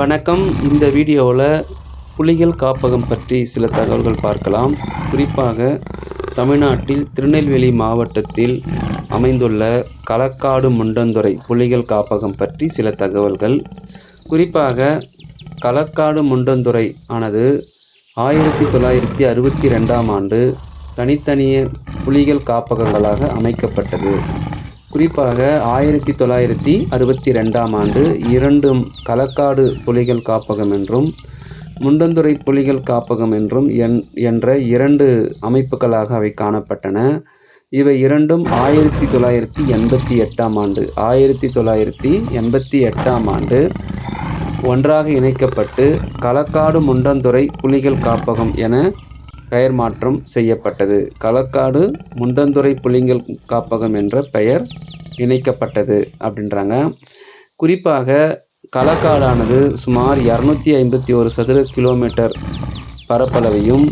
வணக்கம். இந்த வீடியோவில் புலிகள் காப்பகம் பற்றி சில தகவல்கள் பார்க்கலாம். குறிப்பாக தமிழ்நாட்டில் திருநெல்வேலி மாவட்டத்தில் அமைந்துள்ள களக்காடு முண்டந்துறை புலிகள் காப்பகம் பற்றி சில தகவல்கள். குறிப்பாக களக்காடு முண்டந்துறை ஆனது ஆயிரத்தி தொள்ளாயிரத்தி அறுபத்தி ரெண்டாம் ஆண்டு தனித்தனிய புலிகள் காப்பகங்களாக அமைக்கப்பட்டது. குறிப்பாக ஆயிரத்தி தொள்ளாயிரத்தி அறுபத்தி ரெண்டாம் ஆண்டு இரண்டும் களக்காடு புலிகள் காப்பகம் என்றும் முண்டந்துறை புலிகள் காப்பகம் என்றும் என் என்ற இரண்டு அமைப்புகளாக அவை காணப்பட்டன. இவை இரண்டும் ஆயிரத்தி தொள்ளாயிரத்தி எண்பத்தி எட்டாம் ஆண்டு ஆயிரத்தி தொள்ளாயிரத்தி எண்பத்தி எட்டாம் ஆண்டு ஒன்றாக இணைக்கப்பட்டு களக்காடு முண்டந்துறை புலிகள் காப்பகம் என பெயர் மாற்றம் செய்யப்பட்டது. களக்காடு முண்டந்துறை புலிகள் காப்பகம் என்ற பெயர் இணைக்கப்பட்டது அப்படின்றாங்க. குறிப்பாக களக்காடானது சுமார் இரநூத்தி ஐம்பத்தி ஒரு சதுர கிலோமீட்டர் பரப்பளவையும்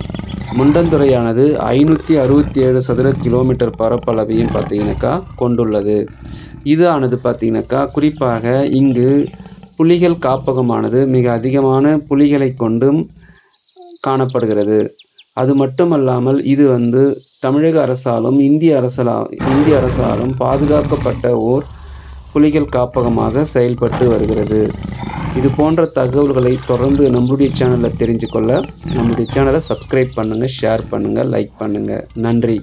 முண்டந்துறையானது ஐநூற்றி அறுபத்தி ஏழு சதுர கிலோமீட்டர் பரப்பளவையும் பார்த்தீங்கன்னாக்கா கொண்டுள்ளது. இது ஆனது பார்த்தீங்கன்னாக்கா குறிப்பாக இங்கு புலிகள் காப்பகமானது மிக அதிகமான புலிகளை கொண்டும் காணப்படுகிறது. அது மட்டுமல்லாமல் இது வந்து தமிழக அரசாலும் இந்திய அரசலா இந்திய அரசாலும் பாதுகாக்கப்பட்ட ஓர் புலிகள் காப்பகமாக செயல்பட்டு வருகிறது. இது போன்ற தகவல்களை தொடர்ந்து நம்முடைய சேனலில் தெரிஞ்சுக்கொள்ள நம்முடைய சேனலை சப்ஸ்கிரைப் பண்ணுங்கள் ஷேர் பண்ணுங்கள் லைக் பண்ணுங்கள் நன்றி.